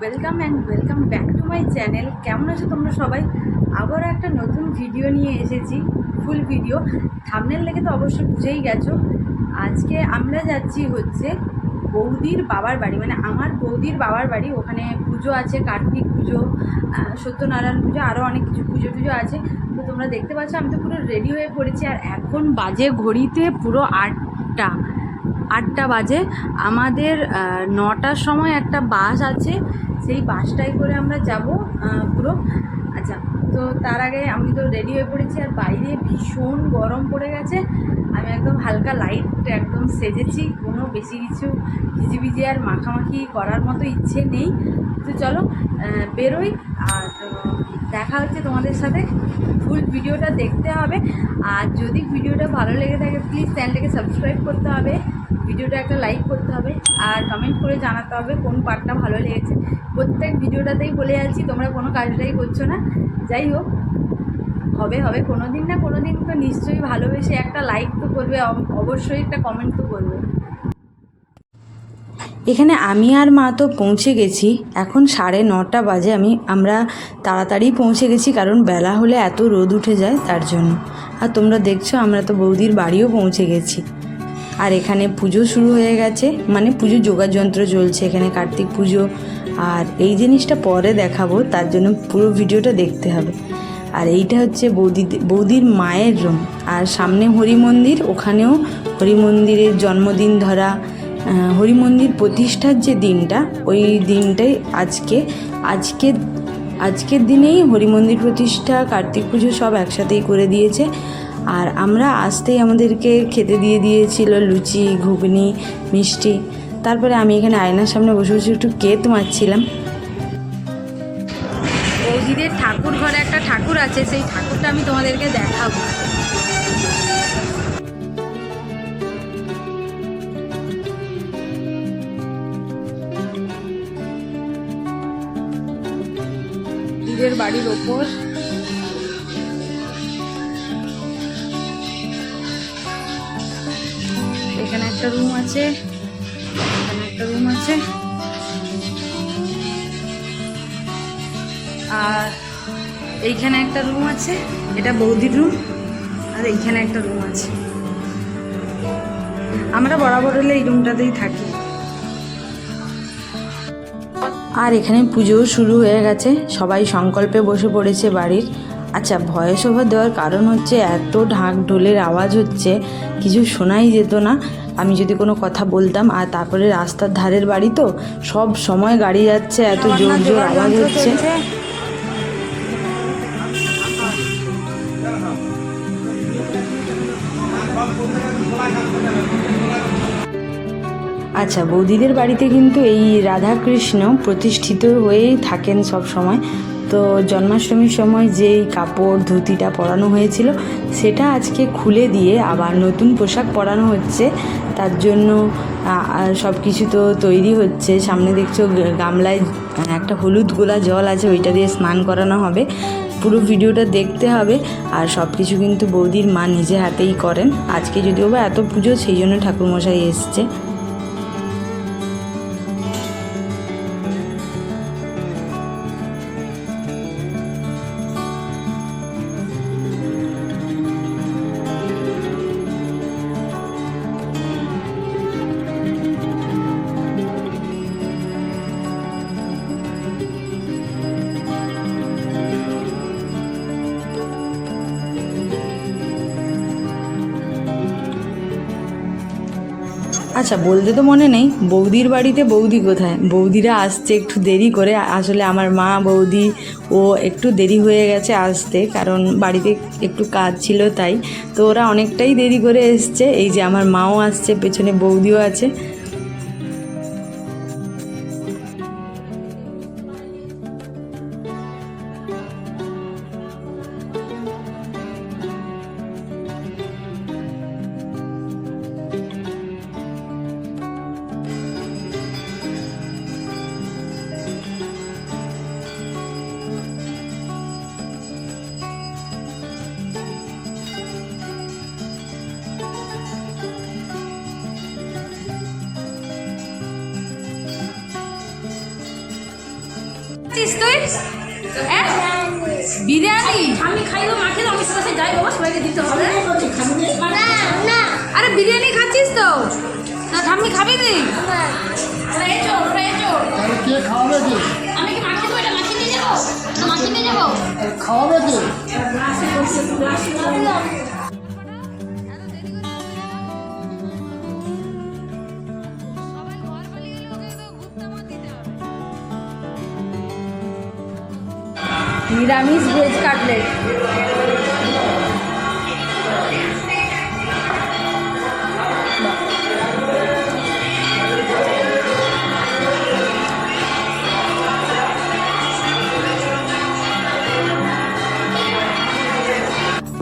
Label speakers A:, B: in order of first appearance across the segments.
A: Welcome and welcome back to my channel কেমন আছো তোমরা সবাই? আবারও একটা নতুন ভিডিও নিয়ে এসেছি ফুল ভিডিও থামনেল লেগে তো অবশ্যই বুঝেই গেছো। আজকে আমরা যাচ্ছি হচ্ছে বৌদির বাবার বাড়ি। মানে আমার বৌদির বাবার বাড়ি। ওখানে পুজো আছে, কার্তিক পুজো সত্যনারায়ণ পুজো আরও অনেক কিছু পুজো টুজো আছে। তো তোমরা দেখতে পাচ্ছ, আমি তো পুরো রেডি হয়ে পড়েছি। আর এখন বাজে ঘড়িতে পুরো আটটা। আটটা বাজে। আমাদের নটার সময় একটা বাস আছে। সেই বাসটাই করে আমরা যাব পুরো। আচ্ছা তো তার আগে আমি তো রেডি হয়ে পড়েছি, আর বাইরে ভীষণ গরম পড়ে গেছে। আমি একদম হালকা লাইট একদম সেজেছি, কোনো বেশি কিছু ভিজিভিজি আর মাখামাখি করার মতো ইচ্ছে নেই। তো চলো বেরোই, আর দেখা হচ্ছে তোমাদের সাথে। ফুল ভিডিওটা দেখতে হবে। আর যদি ভিডিওটা ভালো লেগে থাকে প্লিজ চ্যানেলটাকে সাবস্ক্রাইব করতে হবে। ভিডিওটা একটা লাইক করতে হবে আর কমেন্ট করে জানাতে হবে কোন পার্টটা ভালো লেগেছে। প্রত্যেক ভিডিওটাতেই বলে যাচ্ছি তোমরা কোনো কাজটাই করছ না। যাই হোক, হবে হবে। কোনো দিন না কোনো দিন তো নিশ্চয়ই ভালোবেসে একটা লাইক তো করবে, অব- অবশ্যই একটা কমেন্ট তো করবে।
B: এখানে আমি আর মা তো পৌঁছে গেছি। এখন সাড়ে নটা বাজে, আমি, আমরা তাড়াতাড়ি পৌঁছে গেছি কারণ বেলা হলে এত রোদ উঠে যায় তার জন্য। আর তোমরা দেখছ, আমরা তো বৌদির বাড়িও পৌঁছে গেছি। আর এখানে পুজো শুরু হয়ে গেছে। মানে পুজো যোগাযন্ত্র চলছে এখানে, কার্তিক পুজো। আর এই জিনিসটা পরে দেখাবো, তার জন্য পুরো ভিডিওটা দেখতে হবে। আর এইটা হচ্ছে বৌদি, বৌদির মায়ের রুম। আর সামনে হরি মন্দির, ওখানেও হরি মন্দিরের জন্মদিন ধরা হরি মন্দির প্রতিষ্ঠার যে দিনটা, ওই দিনটাই আজকে আজকে আজকের দিনেই হরিমন্দির প্রতিষ্ঠা, কার্তিক পুজো সব একসাথেই করে দিয়েছে। আর আমরা আসতেই আমাদেরকে খেতে দিয়ে দিয়েছিল লুচি, ঘুগনি, মিষ্টি। তারপরে আমি এখানে আয়নার সামনে বসে বসে একটু কেত মারছিলাম।
A: বৌদিদের ঠাকুর ঘরে একটা ঠাকুর আছে, সেই ঠাকুরটা আমি তোমাদেরকে দেখাবো। দিদের বাড়ির ওপর। এখানে একটা রুম আছে, এখানে একটা রুম আছে। আর এইখানে একটা রুম আছে, এটা বৌদির রুম আর এইখানে একটা রুম আছে। আমরা বরাবর হলে এই রুমটাতেই থাকি।
B: আর এখানে পুজোও শুরু হয়ে গেছে। সবাই সংকল্পে বসে পড়েছে বাড়ির। আচ্ছা ভয়েস ওভার দেওয়ার কারণ হচ্ছে এত ঢাক ঢোলের আওয়াজ হচ্ছে কিছু শোনাই যেত না। আমি যদি কোনো কথা বলতাম আর তারপরে রাস্তার ধারের বাড়ি তো সব সময় গাড়ি যাচ্ছে এত জোর জোর আওয়াজ হচ্ছে। আচ্ছা বৌদিদের বাড়িতে কিন্তু এই রাধাকৃষ্ণ প্রতিষ্ঠিত হয়েই থাকেন সব সময়। তো জন্মাষ্টমীর সময় যেই কাপড়, ধুতিটা পরানো হয়েছিল, সেটা আজকে খুলে দিয়ে আবার নতুন পোশাক পরানো হচ্ছে। তার জন্য সব কিছু তো তৈরি হচ্ছে। সামনে দেখছ গামলায় একটা হলুদ গোলা জল আছে, ওইটা দিয়ে স্নান করানো হবে। পুরো ভিডিওটা দেখতে হবে। আর সব কিছু কিন্তু বৌদির মা নিজে হাতেই করেন। আজকে যদিও বা এত পুজো, সেই জন্য ঠাকুরমশাই এসছে। আচ্ছা বলতে তো মনে নেই। বৌদির বাড়িতে বৌদি কোথায়? বৌদিরা আসছে একটু দেরি করে। আসলে আমার মা, বৌদি, ও একটু দেরি হয়ে গেছে আসতে, কারণ বাড়িতে একটু কাজ ছিল তাই। তো ওরা অনেকটাই দেরি করে এসছে। এই যে আমার মাও আসছে, পেছনে বৌদিও আছে।
A: খাচ্ছিস তুই? হ্যাঁ? বিরিয়ানি?
C: আমি খাইও মাকে আমি সাথে যাই বাবা সবাইকে দিতে হবে।
A: আরে বিরিয়ানি খাচ্ছিস তো? না? ঠাম্মি খাবি
D: খাওয়াবে
C: আমি কি মাকে তো এটা মাকে নিয়ে যাব? না মাকে নিয়ে যাব?
D: খাওয়াবে
A: নিরামিষ ভেজ কাটলেট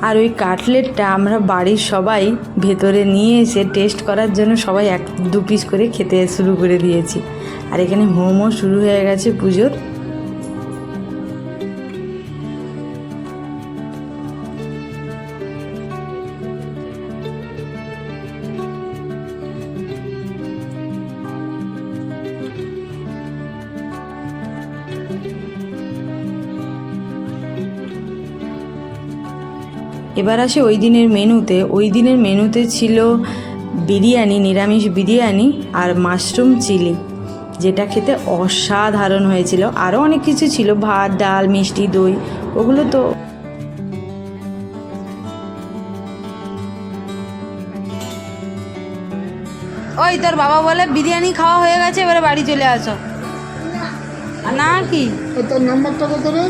B: আর ওই কাটলেটটা আমরা বাড়ির সবাই ভেতরে নিয়ে এসে টেস্ট করার জন্য সবাই এক, দু পিস করে খেতে শুরু করে দিয়েছি। আর এখানে মোমো শুরু হয়ে গেছে পুজোর। এবার আসে ওই দিনের মেনুতে। ওই দিনের মেনুতে ছিল বিরিয়ানি নিরামিষ বিরিয়ানি আর মাশরুম চিলি যেটা খেতে অসাধারণ হয়েছিল। আরও অনেক কিছু ছিল ভাত ডাল মিষ্টি দই ওগুলো তো
A: ওই তোর বাবা বলে বিরিয়ানি খাওয়া হয়ে গেছে এবারে বাড়ি চলে আসো। না কি?
D: তোর নাম্বারটা কত রে?